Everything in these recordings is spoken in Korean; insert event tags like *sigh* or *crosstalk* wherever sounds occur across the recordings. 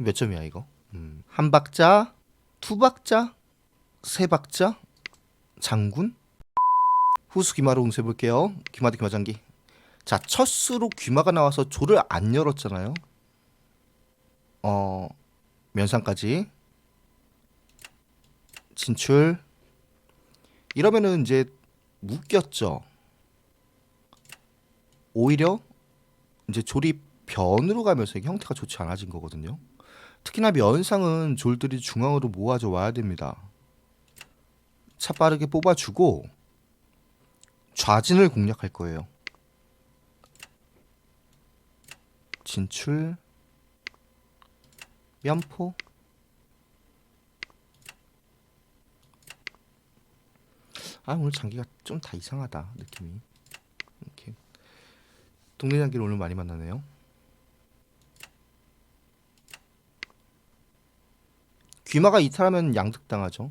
몇 점이야 이거? 음. 한 박자, 두 박자, 세 박자, 장군. 후수 귀마로 응수해 볼게요. 귀마대 귀마장기. 자, 첫 수로 귀마가 나와서 조를 안 열었잖아요. 어, 면상까지 진출. 이러면은 이제 묶였죠. 오히려 이제 조리 변으로 가면서 형태가 좋지 않아진 거거든요. 특히나 면상은 졸들이 중앙으로 모아져 와야 됩니다. 차 빠르게 뽑아주고 좌진을 공략할 거예요. 진출 면포 아 오늘 장기가 좀 다 이상하다 느낌이 이렇게 동네 장기를 오늘 많이 만나네요. 귀마가 이탈하면 양득당하죠.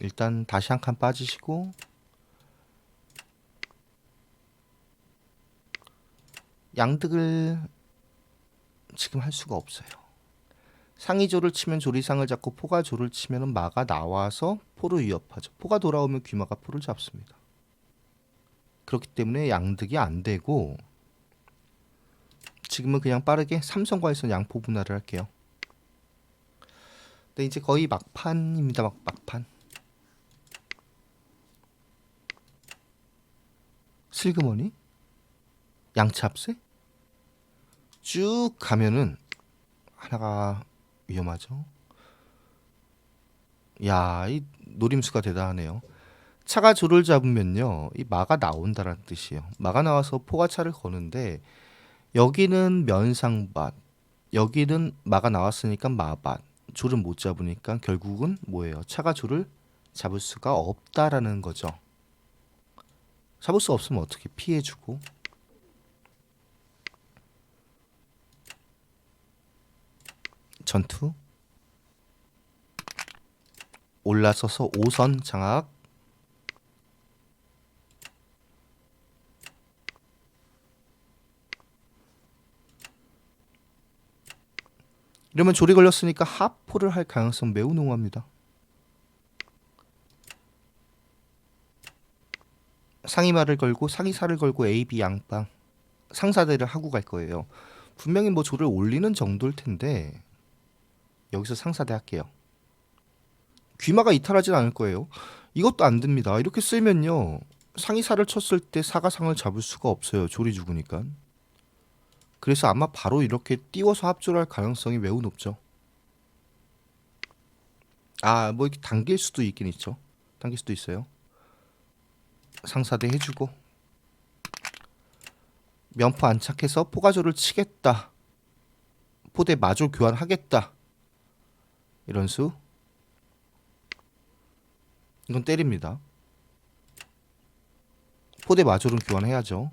일단 다시 한 칸 빠지시고 양득을 지금 할 수가 없어요. 상이조를 치면 조리상을 잡고 포가 조를 치면 마가 나와서 포를 위협하죠. 포가 돌아오면 귀마가 포를 잡습니다. 그렇기 때문에 양득이 안 되고 지금은 그냥 빠르게 삼성과에서 양포 분할을 할게요. 네, 이제 거의 막판입니다. 막, 막판. 슬그머니? 양찹새? 쭉 가면은 하나가 위험하죠. 야, 이 노림수가 대단하네요. 차가 조를 잡으면요, 이 마가 나온다라는 뜻이에요. 마가 나와서 포가 차를 거는데 여기는 면상밭, 여기는 마가 나왔으니까 마밭, 조를 못 잡으니까 결국은 뭐예요? 차가 조를 잡을 수가 없다라는 거죠. 잡을 수 없으면 어떻게 피해주고 전투 올라서서 5선 장악 이러면 조리 걸렸으니까 하포를 할 가능성 매우 농후합니다. 상이말을 걸고 상이사를 걸고 A, B 양방 상사대를 하고 갈 거예요. 분명히 뭐 조를 올리는 정도일 텐데 여기서 상사대 할게요. 귀마가 이탈하진 않을 거예요. 이것도 안 됩니다. 이렇게 쓰면요. 상이사를 쳤을 때 사가상을 잡을 수가 없어요. 조리 죽으니까. 그래서 아마 바로 이렇게 띄워서 합조를 할 가능성이 매우 높죠. 아, 뭐 이렇게 당길 수도 있긴 있죠. 당길 수도 있어요. 상사대 해주고 면포 안착해서 포가조를 치겠다. 포대 마조 교환하겠다. 이런 수. 이건 때립니다. 포대 마조를 교환해야죠.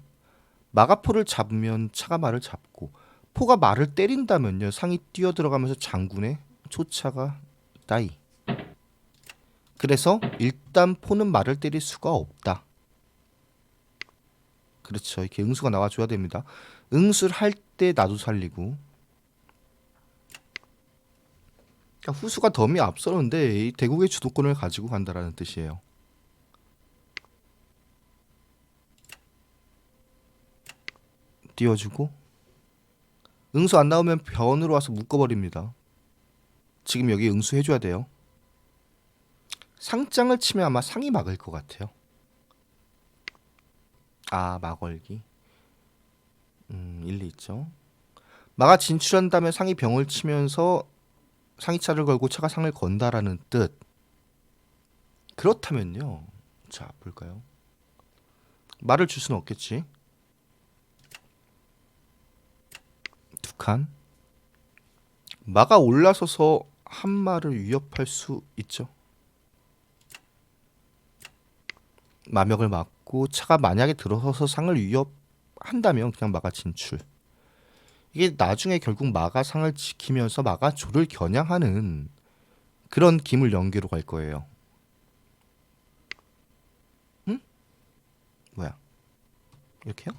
마가포를 잡으면 차가 말을 잡고 포가 말을 때린다면요 상이 뛰어 들어가면서 장군의 초차가 따이. 그래서 일단 포는 말을 때릴 수가 없다. 그렇죠. 이렇게 응수가 나와줘야 됩니다. 응수를 할 때 나도 살리고. 그러니까 후수가 덤이 앞서는데 이 대국의 주도권을 가지고 간다라는 뜻이에요. 띄워주고 응수 안 나오면 변으로 와서 묶어버립니다. 지금 여기 응수 해줘야 돼요. 상장을 치면 아마 상이 막을 것 같아요. 아 막얼기 음 일리 있죠 마가 진출한 다음에 상이 병을 치면서 상이 차를 걸고 차가 상을 건다라는 뜻 그렇다면요 자 볼까요 말을 줄 수는 없겠지 두칸 마가 올라서서 한 말을 위협할 수 있죠 마명을 막고 차가 만약에 들어서서 상을 위협한다면 그냥 마가 진출. 이게 나중에 결국 마가 상을 지키면서 마가 조를 겨냥하는 그런 기물 연계로 갈 거예요. 응? 뭐야? 이렇게요?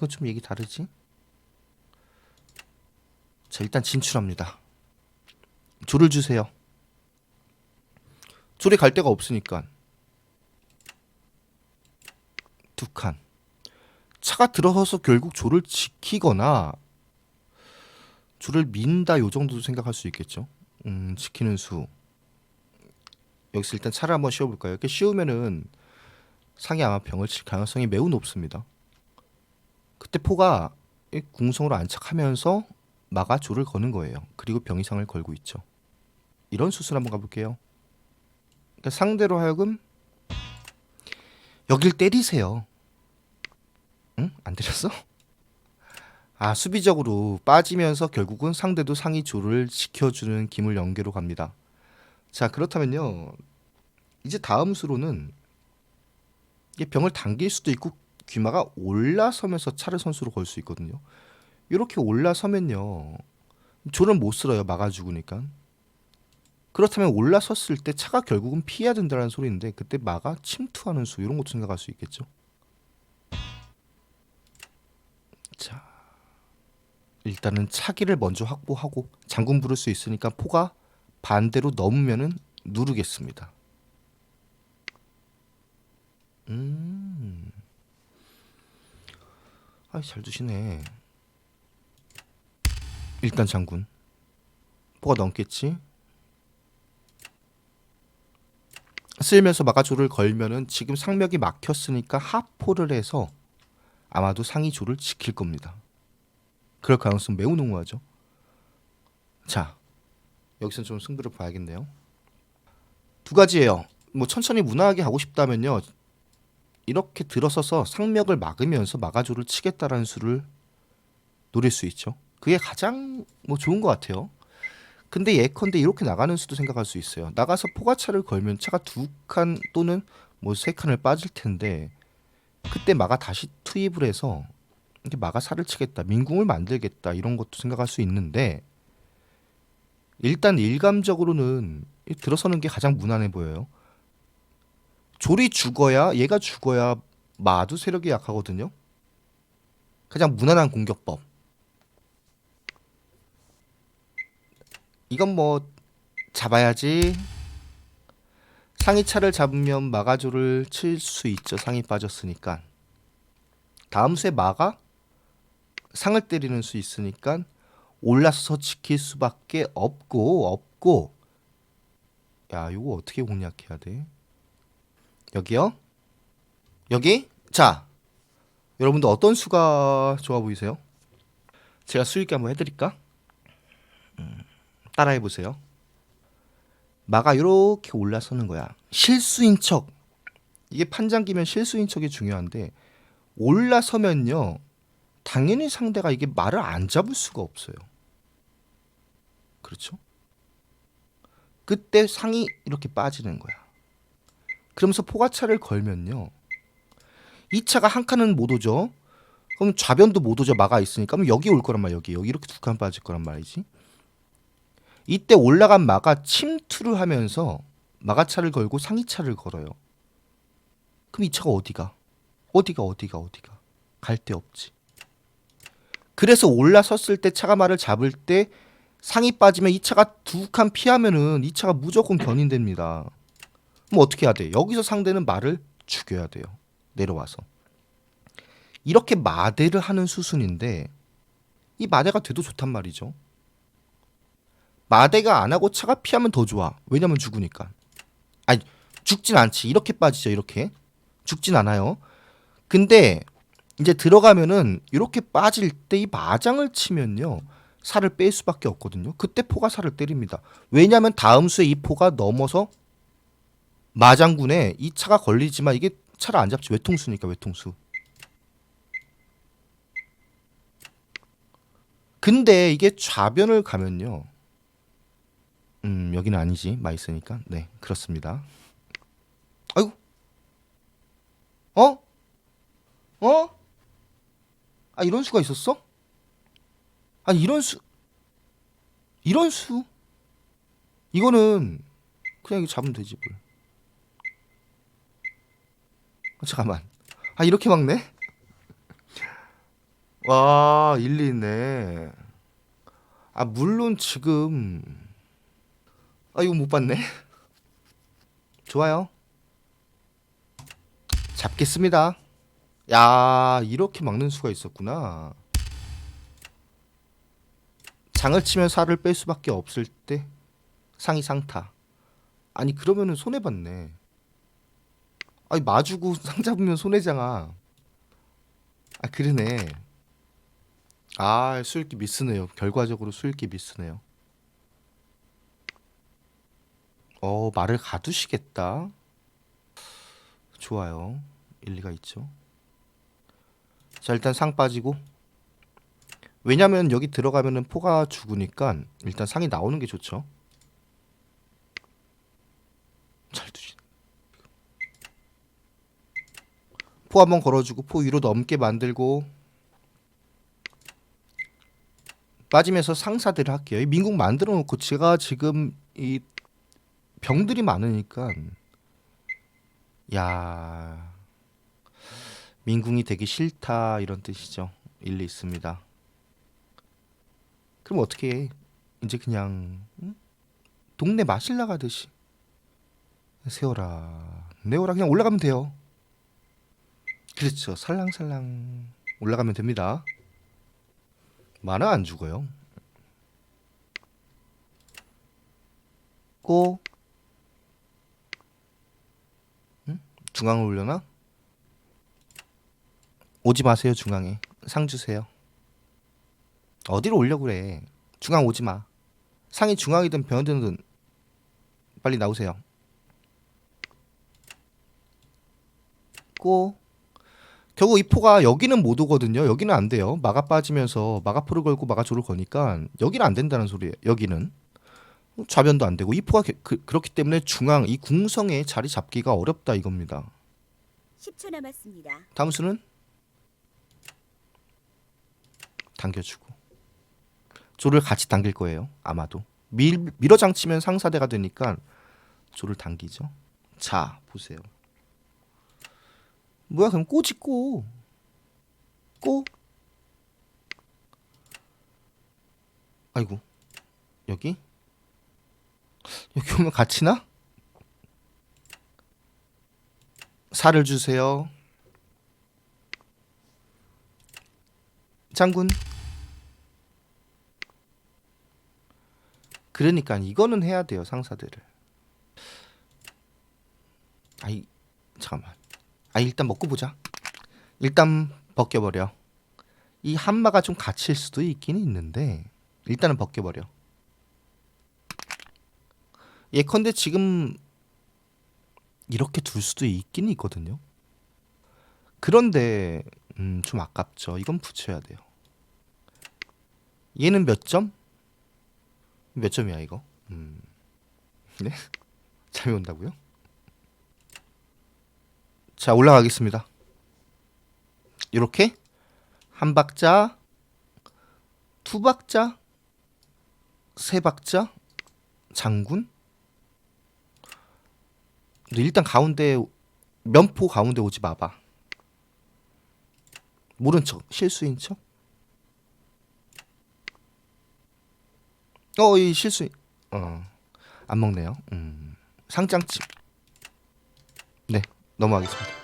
이거 좀 얘기 다르지? 자 일단 진출합니다. 조를 주세요. 조리 갈 데가 없으니까 두 칸. 차가 들어서서 결국 조를 지키거나 조를 민다 요 정도도 생각할 수 있겠죠. 음, 지키는 수. 여기서 일단 차를 한번 씌워볼까요? 이렇게 씌우면은 상이 아마 병을 칠 가능성이 매우 높습니다. 그때 포가 이 궁성으로 안착하면서 마가 조를 거는 거예요. 그리고 병이상을 걸고 있죠. 이런 수술 한번 가볼게요. 그러니까 상대로 하여금 여길 때리세요. 응? 안 때렸어? 아 수비적으로 빠지면서 결국은 상대도 상위 조를 지켜주는 기물 연계로 갑니다. 자 그렇다면요 이제 다음 수로는 이게 병을 당길 수도 있고 귀마가 올라서면서 차를 선수로 걸 수 있거든요. 이렇게 올라서면요 조를 못 쓸어요 막아 죽으니까. 그렇다면 올라섰을 때 차가 결국은 피해야 된다는 소리인데 그때 마가 침투하는 수 이런 것도 생각할 수 있겠죠. 자 일단은 차기를 먼저 확보하고 장군 부를 수 있으니까 포가 반대로 넘으면은 누르겠습니다. 음. 아이 잘 두시네. 일단 장군. 포가 넘겠지? 쓸면서 마가조를 걸면은 지금 상명이 막혔으니까 하포를 해서 아마도 상위 조를 지킬 겁니다. 그럴 가능성 매우 농후하죠. 자, 여기서 좀 승부를 봐야겠네요. 두 가지예요. 뭐 천천히 무난하게 하고 싶다면요. 이렇게 들어서서 상명을 막으면서 마가조를 치겠다라는 수를 노릴 수 있죠. 그게 가장 뭐 좋은 것 같아요. 근데 예컨대 이렇게 나가는 수도 생각할 수 있어요. 나가서 포가차를 걸면 차가 두 칸 또는 뭐 세 칸을 빠질 텐데 그때 마가 다시 투입을 해서 이렇게 마가 살을 치겠다, 민궁을 만들겠다 이런 것도 생각할 수 있는데 일단 일감적으로는 이 들어서는 게 가장 무난해 보여요. 졸이 죽어야 얘가 죽어야 마도 세력이 약하거든요. 가장 무난한 공격법. 이건 뭐 잡아야지. 상위 차를 잡으면 마가조를 칠 수 있죠. 상이 빠졌으니까. 다음 수에 마가 상을 때리는 수 있으니까 올라서 지킬 수밖에 없고 없고 야 이거 어떻게 공략해야 돼? 여기요? 여기? 자 여러분들 어떤 수가 좋아 보이세요? 제가 수익 한번 해드릴까? 음, 따라해 보세요. 마가 이렇게 올라서는 거야. 실수인 척. 이게 판장기면 실수인 척이 중요한데 올라서면요. 당연히 상대가 이게 말을 안 잡을 수가 없어요. 그렇죠? 그때 상이 이렇게 빠지는 거야. 그러면서 포가차를 걸면요. 이 차가 한 칸은 못 오죠. 그럼 좌변도 못 오죠. 막아 있으니까. 그럼 여기 올 거란 말이야. 여기. 여기 이렇게 두 칸 빠질 거란 말이지. 이때 올라간 마가 침투를 하면서 마가차를 걸고 상이차를 걸어요. 그럼 이 차가 어디가? 어디가 어디가 어디가? 갈 데 없지. 그래서 올라섰을 때 차가 말을 잡을 때 상이 빠지면 이 차가 두 칸 피하면은 이 차가 무조건 견인됩니다. 그럼 어떻게 해야 돼? 여기서 상대는 말을 죽여야 돼요. 내려와서. 이렇게 마대를 하는 수순인데 이 마대가 돼도 좋단 말이죠. 마대가 안 하고 차가 피하면 더 좋아. 왜냐면 죽으니까. 아니 죽진 않지. 이렇게 빠지죠. 이렇게 죽진 않아요. 근데 이제 들어가면은 이렇게 빠질 때 이 마장을 치면요. 살을 뺄 수밖에 없거든요. 그때 포가 살을 때립니다. 왜냐하면 다음 수에 이 포가 넘어서 마장군에 이 차가 걸리지만 이게 차를 안 잡지 외통수니까 외통수. 근데 이게 좌변을 가면요. 음 여기는 아니지 마 있으니까 네 그렇습니다. 아이고 어? 어? 아 이런 수가 있었어? 아니 이런 수 이런 수 이거는 그냥 잡으면 되지 뭘. 어, 잠깐만 아 이렇게 막네 와, 일리 있네. 아, 물론 지금 아, 이거 못 봤네. 좋아요. 잡겠습니다. 야, 이렇게 막는 수가 있었구나. 장을 치면 살을 뺄 수밖에 없을 때 상이 상타. 아니 그러면은 손해 봤네. 아니 마주고 *laughs* 상 잡으면 손해잖아. 아 그러네. 아 수익기 미스네요. 결과적으로 수익기 미스네요. 어 말을 가두시겠다. 좋아요. 일리가 있죠. 자 일단 상 빠지고 왜냐면 여기 들어가면은 포가 죽으니까 일단 상이 나오는 게 좋죠. 잘 두시. 포 한번 걸어주고 포 위로 넘게 만들고 빠지면서 상사들을 할게요. 이 민국 만들어 놓고 제가 지금 이 병들이 많으니까 야 민궁이 되기 싫다 이런 뜻이죠. 일리 있습니다. 그럼 어떻게 해? 이제 그냥 응? 동네 마실 나가듯이 세워라 내워라 그냥 올라가면 돼요. 그렇죠. 살랑살랑 올라가면 됩니다. 만화 안 죽어요. 고 응? 중앙을 올려나? 오지 마세요 중앙에 상 주세요. 어디로 오려고 그래? 중앙 오지 마. 상이 중앙이든 변이든 빨리 나오세요. 고 결국 이 포가 여기는 못 오거든요. 여기는 안 돼요. 마가 빠지면서 마가포를 걸고 마가조를 거니까 여기는 안 된다는 소리예요. 여기는 좌변도 안 되고 이 포가 게- 그, 그렇기 때문에 중앙 이 궁성에 자리 잡기가 어렵다 이겁니다. 10초 남았습니다. 다음 수는 당겨주고 조를 같이 당길 거예요. 아마도 밀, 밀어장치면 상사대가 되니까 조를 당기죠. 자 보세요. 뭐야 그럼 꼬지 꼬. 꼬. 아이고 여기 여기 오면 같이 나? 살을 주세요. 장군. 그러니까 이거는 해야 돼요 상사들을. 아이 잠깐만. 아 일단 먹고 보자. 일단 벗겨버려. 이 한마가 좀 갇힐 수도 있긴 있는데 일단은 벗겨버려. 예컨대 지금 이렇게 둘 수도 있긴 있거든요. 그런데 음, 좀 아깝죠. 이건 붙여야 돼요. 얘는 몇 점? 몇 점이야 이거? 음. 네? *laughs* 잠이 온다고요? 자 올라가겠습니다. 이렇게 한 박자, 두 박자, 세 박자, 장군. 근데 일단 가운데 면포 가운데 오지 마봐. 모른 척, 실수인 척. 어, 이 실수. 어, 안 먹네요. 음, 상장집. 네, 넘어가겠습니다.